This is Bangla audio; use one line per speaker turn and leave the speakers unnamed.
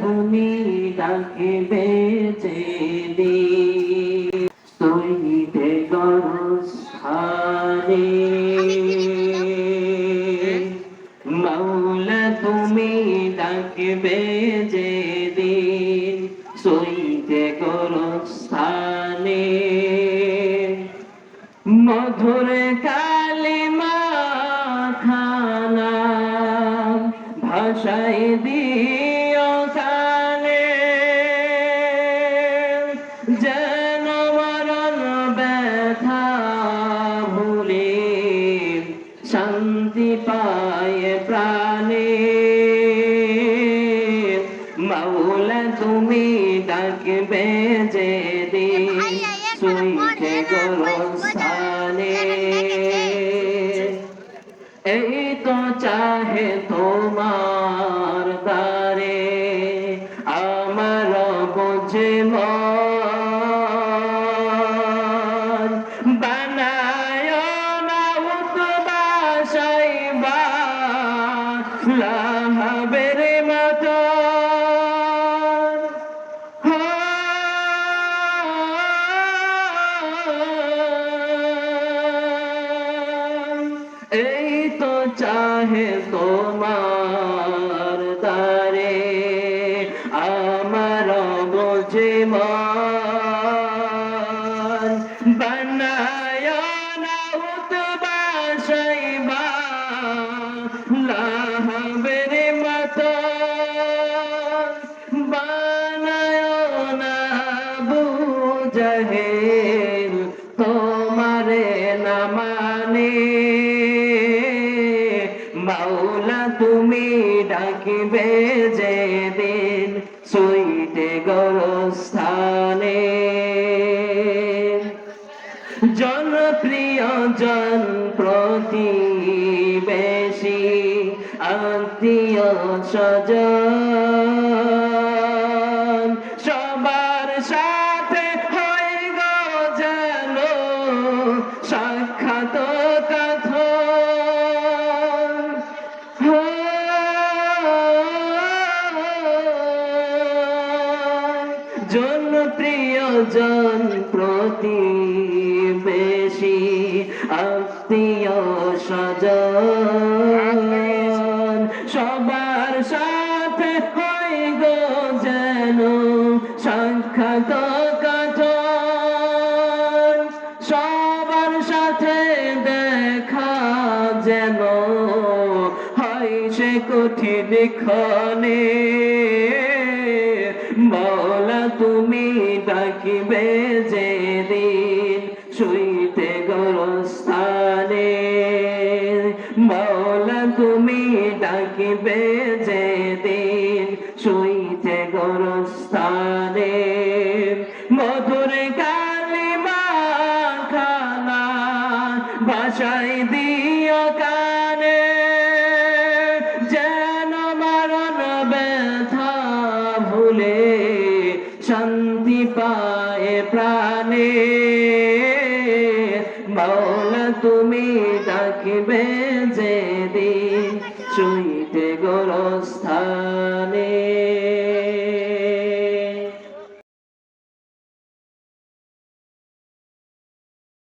তুমি ডাকিবে যে দিন সইতে গরস্থানে মাওলা, তুমি ডাকবে যে দিন সইতে গরস্থানে মধুর কালিমা খানা ভাষায় দিও কানে যেন মরণ ব্যথা ভুলে শান্তি পায় প্রাণে। মাওলা, তুমি ডাকবে যে দিন সুইখে গরস্থানে। এই তো চাহে তোমার দারে লাহাবের মতো এই তো চাহে তোমার বুঝহেল তোমারে না মানে। মাওলা, তুমি ডাকিবে যে দিন সুইটে গরস্থানে। জনপ্রিয় জন প্রতিবেশী, আত্মীয় স্বজন, সবার জন প্রতিবেশী, আত্মীয় স্বজন। সবার সাথে হয় গো যেন সাক্ষাৎ কথন সবার সাথে দেখা যেন হয় সে কঠিন তুমি ডাকিবে যে দিন শুইতে গরস্থানে। মৌলা তুমি ডাকিবে যে দিন শুইতে গরস্থানে। মধুর কালিমা খানা ভাষাই দিও কানে শান্তি পায় প্রাণে। মৌলা তুমি ডাকিবে